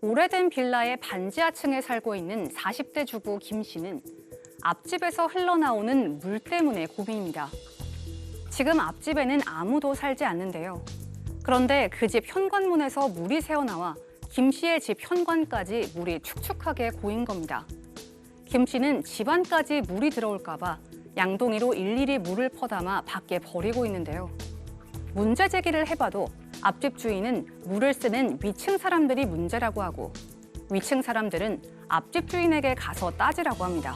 오래된 빌라의 반지하층에 살고 있는 40대 주부 김 씨는 앞집에서 흘러나오는 물 때문에 고민입니다. 지금 앞집에는 아무도 살지 않는데요. 그런데 그 집 현관문에서 물이 새어나와 김 씨의 집 현관까지 물이 축축하게 고인 겁니다. 김 씨는 집안까지 물이 들어올까 봐 양동이로 일일이 물을 퍼담아 밖에 버리고 있는데요. 문제 제기를 해봐도 앞집 주인은 물을 쓰는 위층 사람들이 문제라고 하고 위층 사람들은 앞집 주인에게 가서 따지라고 합니다.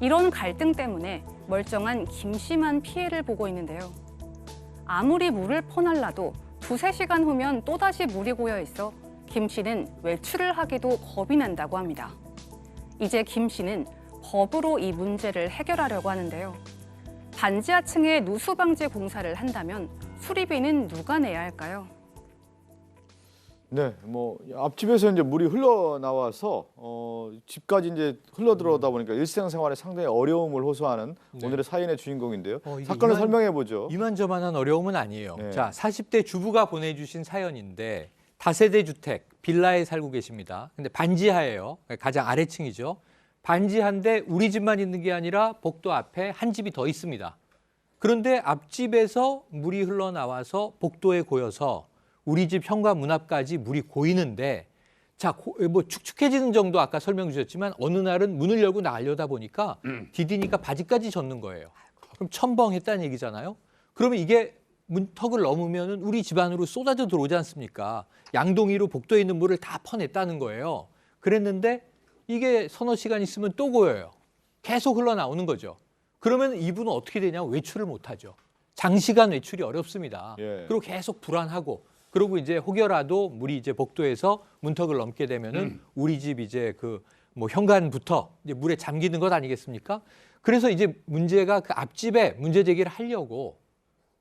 이런 갈등 때문에 멀쩡한 김 씨만 피해를 보고 있는데요. 아무리 물을 퍼날라도 두세 시간 후면 또다시 물이 고여 있어 김 씨는 외출을 하기도 겁이 난다고 합니다. 이제 김 씨는 법으로 이 문제를 해결하려고 하는데요. 반지하층에 누수 방지 공사를 한다면 수리비는 누가 내야 할까요? 네, 뭐 앞집에서 이제 물이 흘러나와서 어, 집까지 이제 흘러 들어오다 보니까 일상생활에 상당히 어려움을 호소하는 네. 오늘의 사연의 주인공인데요. 어, 이게 사건을 이만- 설명해 보죠. 이만저만한 어려움은 아니에요. 네. 자, 40대 주부가 보내주신 사연인데 다세대 주택 빌라에 살고 계십니다. 근데 반지하예요. 가장 아래층이죠. 반지하인데 우리 집만 있는 게 아니라 복도 앞에 한 집이 더 있습니다. 그런데 앞집에서 물이 흘러나와서 복도에 고여서 우리 집 현관 문 앞까지 물이 고이는데 자, 고- 뭐 축축해지는 정도 아까 설명 주셨지만 어느 날은 문을 열고 나가려다 보니까 디디니까 바지까지 젖는 거예요. 그럼 첨벙했다는 얘기잖아요. 그러면 이게 문턱을 넘으면은 우리 집 안으로 쏟아져 들어오지 않습니까? 양동이로 복도에 있는 물을 다 퍼냈다는 거예요. 그랬는데 이게 서너 시간 있으면 또 고여요. 계속 흘러나오는 거죠. 그러면 이분은 어떻게 되냐? 외출을 못 하죠. 장시간 외출이 어렵습니다. 예. 그리고 계속 불안하고 그리고 이제 혹여라도 물이 이제 복도에서 문턱을 넘게 되면은 음. 우리 집 이제 그 뭐 현관부터 이제 물에 잠기는 것 아니겠습니까? 그래서 이제 문제가 그 앞집에 문제 제기를 하려고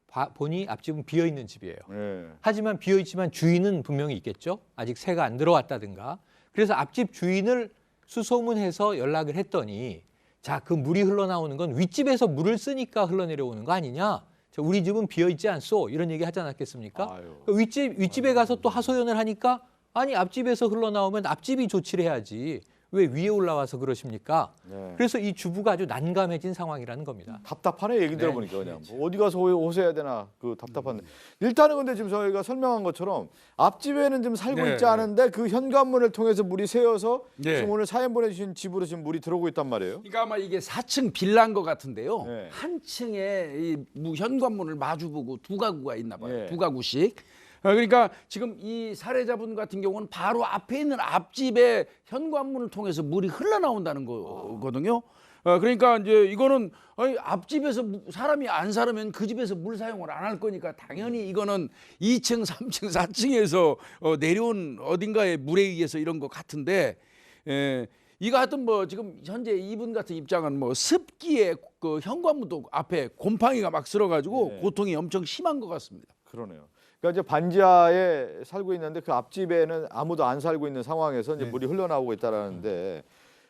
봐- 보니 앞집은 비어 있는 집이에요. 예. 하지만 비어 있지만 주인은 분명히 있겠죠. 아직 새가 안 들어왔다든가. 그래서 앞집 주인을 수소문해서 연락을 했더니 자, 그 물이 흘러나오는 건 윗집에서 물을 쓰니까 흘러내려오는 거 아니냐? 자, 우리 집은 비어 있지 않소. 이런 얘기 하지 않았겠습니까? 그 윗집 윗집에 가서 또 하소연을 하니까 아니 앞집에서 흘러나오면 앞집이 조치를 해야지. 왜 위에 올라와서 그러십니까? 네. 그래서 이 주부가 아주 난감해진 상황이라는 겁니다. 답답하네 얘기 네. 들어보니까 그냥 뭐 어디 가서 호- 호소해야 되나 그 답답한데 일단은 근데 지금 저희가 설명한 것처럼 앞집에는 지금 살고 네, 있지 않은데 그 현관문을 통해서 물이 새어서 네. 지금 오늘 사연 보내주신 집으로 지금 물이 들어오고 있단 말이에요. 그러니까 아마 이게 4층 빌라인 것 같은데요. 네. 한 층에 이 무- 현관문을 마주보고 두 가구가 있나 봐요. 네. 두 가구씩. 어, 그러니까 지금 이 살해자분 같은 경우는 바로 앞에 있는 앞집의 현관문을 통해서 물이 흘러나온다는 거거든요. 어, 그러니까 이제 이거는 앞집에서 무- 사람이 안 살으면 그 집에서 물 사용을 안 할 거니까 당연히 이거는 2층, 3층, 4층에서 어, 내려온 어딘가의 물에 의해서 이런 것 같은데 에, 이거 하여튼 뭐 지금 현재 이분 같은 입장은 뭐 습기에 그 현관문도 앞에 곰팡이가 막 쓸어가지고 네. 고통이 엄청 심한 것 같습니다. 그러네요. 그러니까 이제 반지하에 살고 있는데 그 앞집에는 아무도 안 살고 있는 상황에서 네. 이제 물이 흘러나오고 있다라는데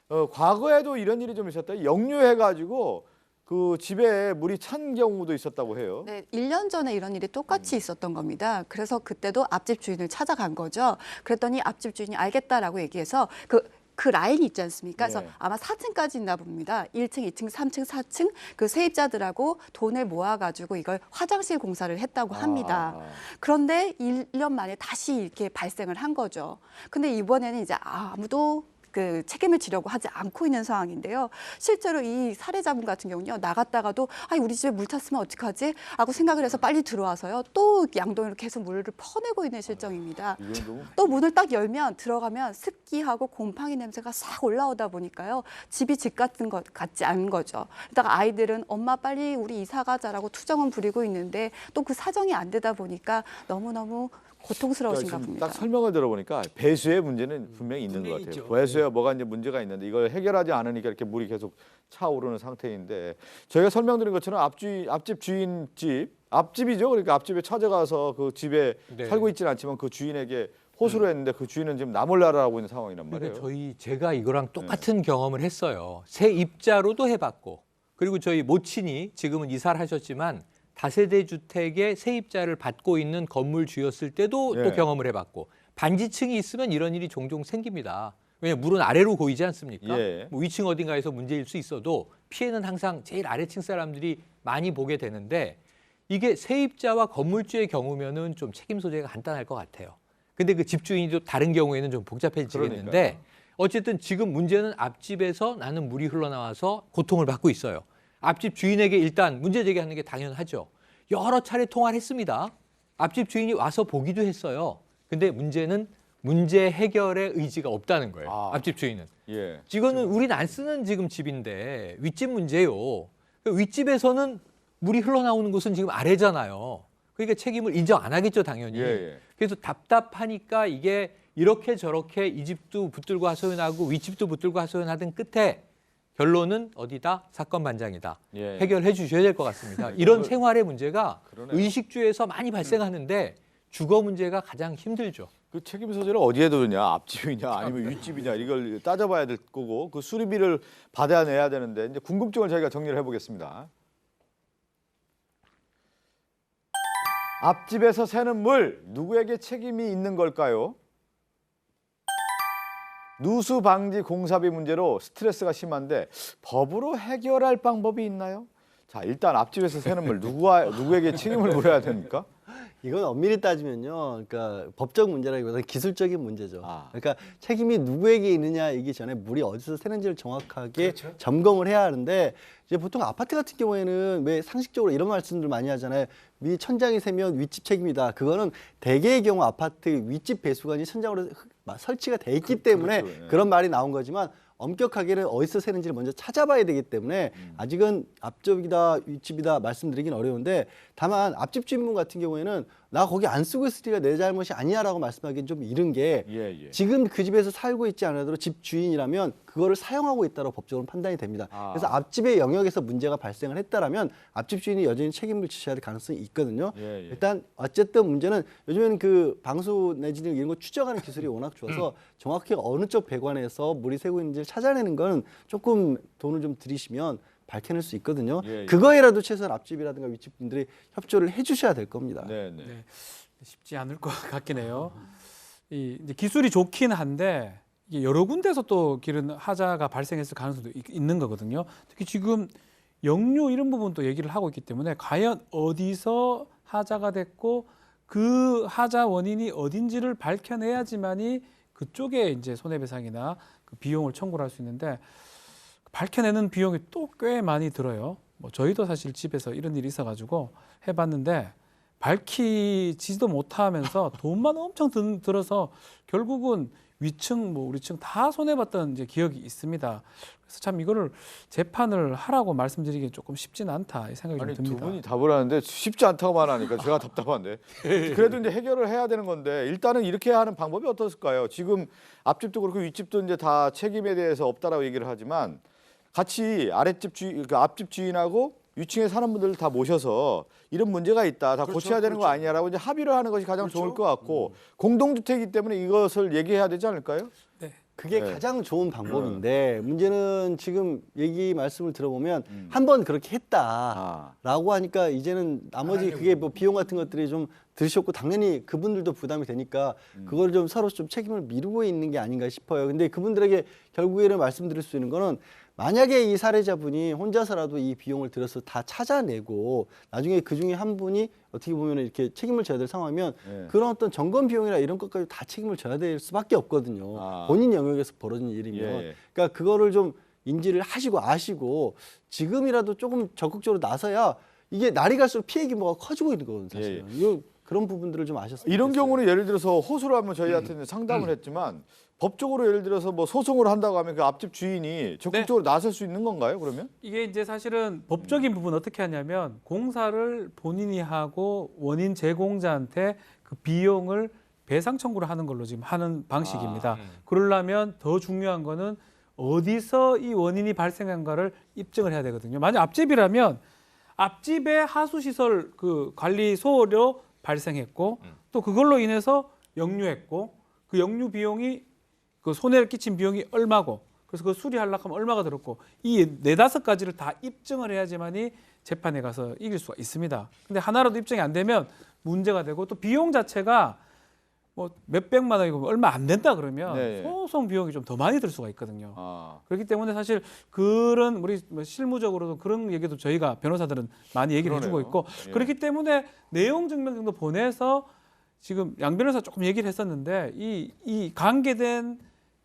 어, 과거에도 이런 일이 좀 있었다. 역류해 가지고 그 집에 물이 찬 경우도 있었다고 해요. 네, 1년 전에 이런 일이 똑같이 있었던 겁니다. 그래서 그때도 앞집 주인을 찾아간 거죠. 그랬더니 앞집 주인이 알겠다라고 얘기해서 그 그 라인이 있지 않습니까? 그래서 네. 아마 4층까지 있나 봅니다. 1층, 2층, 3층, 4층 그 세입자들하고 돈을 모아가지고 이걸 화장실 공사를 했다고 합니다. 아, 그런데 1년 만에 다시 이렇게 발생을 한 거죠. 근데 이번에는 이제 아무도 그 책임을 지려고 하지 않고 있는 상황인데요. 실제로 이 살해자분 같은 경우는요. 나갔다가도 아 우리 집에 물 찼으면 어떡하지? 하고 생각을 해서 빨리 들어와서요. 또 양동이로 계속 물을 퍼내고 있는 실정입니다. 너무 또 문을 딱 열면 들어가면 습기하고 곰팡이 냄새가 싹 올라오다 보니까요 집이 집 같은 것 같지 않은 거죠. 그러다가 아이들은 엄마 빨리 우리 이사 가자라고 투정은 부리고 있는데 또 그 사정이 안 되다 보니까 너무 너무 고통스러우신가 그러니까 봅니다. 딱 설명을 들어보니까 배수의 문제는 분명히 있는 것 분명히 같아요. 있죠. 배수에 뭐가 이제 문제가 있는데 이걸 해결하지 않으니까 이렇게 물이 계속 차오르는 상태인데 저희가 설명드린 것처럼 앞주인 앞집 주인 집 앞집이죠. 그러니까 앞집에 찾아가서 그 집에 네. 살고 있지는 않지만 그 주인에게 호소를 했는데 그 주인은 지금 나몰라라 하고 있는 상황이란 말이에요. 그러니까 저희 제가 이거랑 똑같은 경험을 했어요. 새 입자로도 해봤고 그리고 저희 모친이 지금은 이사를 하셨지만 다세대 주택의 세입자를 받고 있는 건물 주였을 때도 예. 또 경험을 해봤고 반지층이 있으면 이런 일이 종종 생깁니다. 왜냐 물은 아래로 고이지 않습니까? 예. 뭐 위층 어딘가에서 문제일 수 있어도 피해는 항상 제일 아래층 사람들이 많이 보게 되는데 이게 세입자와 건물주의 경우면은 좀 책임 소재가 간단할 것 같아요. 근데 그 집주인이 또 다른 경우에는 좀 복잡해지겠는데 그러니까요. 어쨌든 지금 문제는 앞집에서 나는 물이 흘러나와서 고통을 받고 있어요. 앞집 주인에게 일단 문제 제기하는 게 당연하죠. 여러 차례 통화를 했습니다. 앞집 주인이 와서 보기도 했어요. 근데 문제는 문제 해결의 의지가 없다는 거예요. 아. 앞집 주인은. 예. 이거는 우린 안 쓰는 지금 집인데 윗집 문제요. 윗집에서는 물이 흘러나오는 곳은 지금 아래잖아요. 그러니까 책임을 인정 안 하겠죠, 당연히. 예, 예. 그래서 답답하니까 이게 이렇게 저렇게 이 집도 붙들고 하소연하고 윗집도 붙들고 하소연하던 끝에 결론은 어디다? 사건 반장이다. 예. 해결해 주셔야 될 것 같습니다. 이런 생활의 문제가 그러네요. 의식주에서 많이 발생하는데 주거 문제가 가장 힘들죠. 그 책임 소재를 어디에 두느냐 앞집이냐 아니면 윗집이냐 이걸 따져봐야 될 거고 그 수리비를 받아야 내야 되는데 이제 궁금증을 저희가 정리를 해보겠습니다. 앞집에서 새는 물 누구에게 책임이 있는 걸까요? 누수 방지 공사비 문제로 스트레스가 심한데 법으로 해결할 방법이 있나요? 자 일단 앞집에서 새는 물 누구와 누구에게 책임을 물어야 됩니까? 이건 엄밀히 따지면요, 그러니까 법적 문제라기보다는 기술적인 문제죠. 아. 그러니까 책임이 누구에게 있느냐 이기 전에 물이 어디서 새는지를 정확하게 점검을 해야 하는데 이제 보통 아파트 같은 경우에는 왜 상식적으로 이런 말씀들 많이 하잖아요. 위 천장이 새면 윗집 책임이다. 그거는 대개의 경우 아파트 윗집 배수관이 천장으로 설치가 돼 있기 때문에 그렇죠. 예. 그런 말이 나온 거지만 엄격하게는 어디서 새는지를 먼저 찾아봐야 되기 때문에 아직은 앞집이다 윗집이다 말씀드리긴 어려운데 다만 앞집 주인분 같은 경우에는 나 거기 안 쓰고 있으니까 내 잘못이 아니야라고 말씀하기는 좀 이른 게 예, 예. 지금 그 집에서 살고 있지 않아도 집 주인이라면 그거를 사용하고 있다고 법적으로 판단이 됩니다. 아. 그래서 앞집의 영역에서 문제가 발생을 했다라면 앞집 주인이 여전히 책임을 지셔야 될 가능성이 있거든요. 예, 예. 일단 어쨌든 문제는 요즘에는 그 방수 내지는 이런 거 추적하는 기술이 워낙 좋아서 정확히 어느 쪽 배관에서 물이 새고 있는지를 찾아내는 건 조금 돈을 좀 들이시면 밝혀낼 수 있거든요. 예, 예. 그거에라도 최소한 앞집이라든가 윗집 분들이 협조를 해주셔야 될 겁니다. 네, 네. 네. 쉽지 않을 것 같긴 해요. 이 이제 기술이 좋긴 한데 이게 여러 군데서 또 기른 하자가 발생했을 가능성도 있- 있는 거거든요. 특히 지금 역류 이런 부분도 얘기를 하고 있기 때문에 과연 어디서 하자가 됐고 그 하자 원인이 어딘지를 밝혀내야지만이 그쪽에 이제 손해배상이나 그 비용을 청구를 할수 있는데 밝혀내는 비용이 또 꽤 많이 들어요. 뭐 저희도 사실 집에서 이런 일이 있어가지고 해봤는데 밝히지도 못하면서 돈만 엄청 든, 들어서 결국은 위층 뭐 우리층 다 손해봤던 이제 기억이 있습니다. 그래서 참 이거를 재판을 하라고 말씀드리기 조금 쉽지는 않다 이 생각이 아니 좀두 듭니다. 분이 답을 하는데 쉽지 않다고 말하니까 제가 답답한데 그래도 이제 해결을 해야 되는 건데 일단은 이렇게 하는 방법이 어떻을까요? 지금 앞집도 그렇고 윗집도 이제 다 책임에 대해서 없다라고 얘기를 하지만 같이 아랫집 주인 그 앞집 주인하고 위층에 사는 분들을 다 모셔서 이런 문제가 있다 다 고쳐야 되는 거 아니냐라고 이제 합의를 하는 것이 가장 좋을 것 같고 공동주택이기 때문에 이것을 얘기해야 되지 않을까요? 그게 네. 가장 좋은 방법인데 문제는 지금 얘기 말씀을 들어보면 음. 한번 그렇게 아. 했다라고 하니까 이제는 나머지 그게 뭐 비용 같은 것들이 좀 들으셨고 당연히 그분들도 부담이 되니까 음. 그걸 좀 서로 좀 책임을 미루고 있는 게 아닌가 싶어요. 근데 그분들에게 결국에는 말씀드릴 수 있는 거는 만약에 이 사례자분이 혼자서라도 이 비용을 들여서 다 찾아내고 나중에 그 중에 한 분이 어떻게 보면 이렇게 책임을 져야 될 상황이면 네. 그런 어떤 점검 비용이나 이런 것까지 다 책임을 져야 될 수밖에 없거든요. 아. 본인 영역에서 벌어진 일이면. 예, 예. 그러니까 그거를 좀 인지를 하시고 아시고 지금이라도 조금 적극적으로 나서야 이게 날이 갈수록 피해 규모가 커지고 있는 거거든요. 사실은. 이거 그런 부분들을 좀 아셨으면 이런 좋겠어요. 경우는 예를 들어서 호소를 하면 저희한테 이제 상담을 했지만 법적으로 예를 들어서 뭐 소송을 한다고 하면 그 앞집 주인이 적극적으로 나설 수 있는 건가요? 그러면? 이게 이제 사실은 법적인 부분 어떻게 하냐면 공사를 본인이 하고 원인 제공자한테 그 비용을 배상 청구를 하는 걸로 지금 하는 방식입니다. 음. 그러려면 더 중요한 거는 어디서 이 원인이 발생한가를 입증을 해야 되거든요. 만약 앞집이라면 앞집에 하수 시설 그 관리소로 발생했고 또 그걸로 인해서 역류했고 그 역류 비용이 그 손해를 끼친 비용이 얼마고 그래서 그 수리하려고 하면 얼마가 들었고 이 네다섯 가지를 다 입증을 해야지만이 재판에 가서 이길 수가 있습니다. 근데 하나라도 입증이 안 되면 문제가 되고 또 비용 자체가 뭐 몇백만 원이고 얼마 안 된다 그러면 네, 네. 소송 비용이 좀 더 많이 들 수가 있거든요. 아. 그렇기 때문에 사실 그런 우리 뭐 실무적으로도 그런 얘기도 저희가 변호사들은 많이 얘기를 해주고 그러네요. 있고 예. 그렇기 때문에 내용 증명 정도 보내서 지금 양 변호사 조금 얘기를 했었는데 이, 이 관계된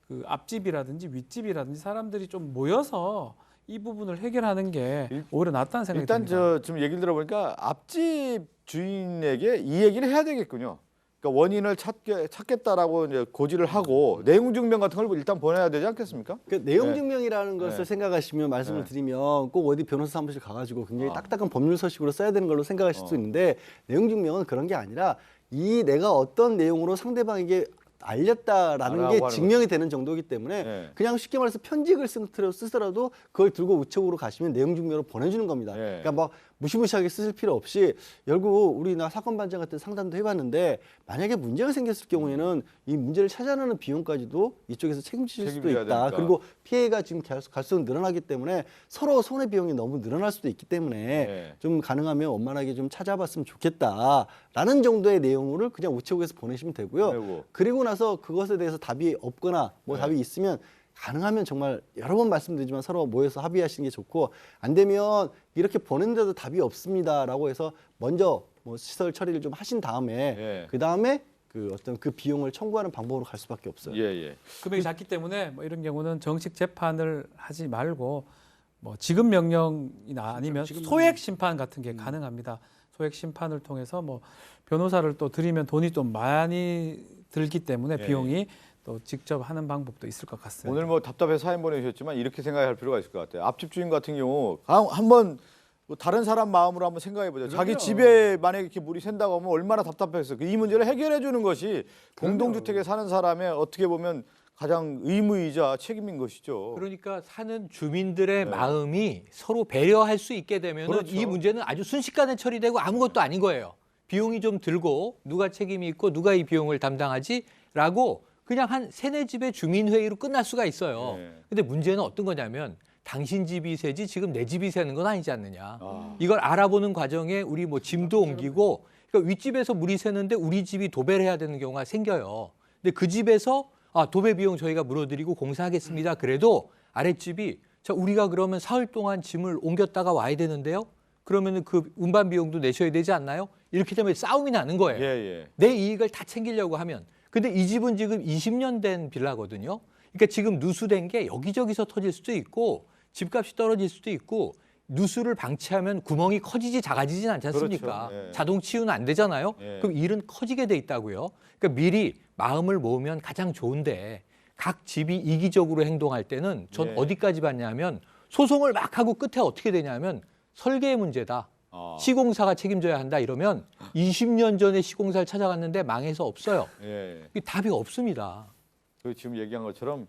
그 앞집이라든지 윗집이라든지 사람들이 좀 모여서 이 부분을 해결하는 게 일- 오히려 낫다는 생각이 일단 듭니다. 저 지금 얘기를 들어보니까 앞집 주인에게 이 얘기를 해야 되겠군요. 그러니까 원인을 찾게 찾겠다라고 이제 고지를 하고 내용 증명 같은 걸 일단 보내야 되지 않겠습니까? 그 내용 네. 증명이라는 것을 네. 생각하시면 말씀을 네. 드리면 꼭 어디 변호사 사무실 가가지고 굉장히 어. 딱딱한 법률 서식으로 써야 되는 걸로 생각하실 어. 수 있는데 내용 증명은 그런 게 아니라 이 내가 어떤 내용으로 상대방에게 알렸다라는 게 증명이 되는 정도이기 때문에 네. 그냥 쉽게 말해서 편지글 쓰- 쓰더라도 그걸 들고 우체국으로 가시면 내용 증명으로 보내주는 겁니다. 네. 그러니까 막 무시무시하게 쓰실 필요 없이 결국 우리나 사건 반장 같은 상담도 해봤는데 만약에 문제가 생겼을 경우에는 이 문제를 찾아내는 비용까지도 이쪽에서 책임질 수도 있다. 되니까. 그리고 피해가 지금 계속 갈수록 늘어나기 때문에 서로 손해 비용이 너무 늘어날 수도 있기 때문에 네. 좀 가능하면 원만하게 좀 찾아봤으면 좋겠다라는 정도의 내용을 그냥 우체국에서 보내시면 되고요. 그리고 그리고 나서 그것에 대해서 답이 없거나 뭐 네. 답이 있으면 가능하면 정말 여러 번 말씀드리지만 서로 모여서 합의하시는 게 좋고 안 되면 이렇게 보냈는데도 답이 없습니다라고 해서 먼저 뭐 시설 처리를 좀 하신 다음에 예. 그 다음에 그 어떤 그 비용을 청구하는 방법으로 갈 수밖에 없어요. 예, 예. 금액이 작기 때문에 뭐 이런 경우는 정식 재판을 하지 말고 뭐 지급 명령이나 아니면 소액 심판 같은 게 가능합니다. 소액 심판을 통해서 뭐 변호사를 또 들이면 돈이 좀 많이 들기 때문에 예. 비용이 또 직접 하는 방법도 있을 것 같습니다. 오늘 뭐 답답해서 사연 보내주셨지만 이렇게 생각할 필요가 있을 것 같아요. 앞집 주인 같은 경우 한- 한번 뭐 다른 사람 마음으로 한번 생각해 보죠. 자기. 집에 만약에 이렇게 물이 샌다고 하면 얼마나 답답했어요. 이 문제를 해결해 주는 것이 공동주택에 사는 사람의 어떻게 보면 가장 의무이자 책임인 것이죠. 그러니까 사는 주민들의 네. 마음이 서로 배려할 수 있게 되면 그렇죠. 이 문제는 아주 순식간에 처리되고 아무것도 아닌 거예요. 비용이 좀 들고 누가 책임이 있고 누가 이 비용을 담당하지라고 그냥 한 세네 집의 주민 회의로 끝날 수가 있어요. 네. 근데 문제는 어떤 거냐면 당신 집이 세지 지금 내 집이 세는 건 아니지 않느냐. 아. 이걸 알아보는 과정에 우리 뭐 짐도 옮기고 그러니까 윗집에서 물이 새는데 우리 집이 도배를 해야 되는 경우가 생겨요. 근데 그 집에서 아, 도배 비용 저희가 물어드리고 공사하겠습니다. 그래도 아랫집이 자, 우리가 그러면 사흘 동안 짐을 옮겼다가 와야 되는데요. 그러면은 그 운반 비용도 내셔야 되지 않나요? 이렇게 되면 싸움이 나는 거예요. 예, 예. 내 이익을 다 챙기려고 하면. 근데 이 집은 지금 20년 된 빌라거든요. 그러니까 지금 누수된 게 여기저기서 터질 수도 있고 집값이 떨어질 수도 있고 누수를 방치하면 구멍이 커지지 작아지진 않지 않습니까? 그렇죠. 예. 자동 치유는 안 되잖아요. 예. 그럼 일은 커지게 돼 있다고요. 그러니까 미리 마음을 모으면 가장 좋은데 각 집이 이기적으로 행동할 때는 전 예. 어디까지 봤냐면 소송을 막 하고 끝에 어떻게 되냐면 설계의 문제다. 아. 시공사가 책임져야 한다 이러면 20년 전에 시공사를 찾아갔는데 망해서 없어요. 예. 이게 답이 없습니다. 그 지금 얘기한 것처럼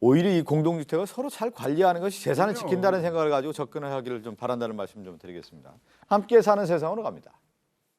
오히려 이 공동주택을 서로 잘 관리하는 것이 재산을 지킨다는 생각을 가지고 접근을 하기를 좀 바란다는 말씀 좀 드리겠습니다. 함께 사는 세상으로 갑니다.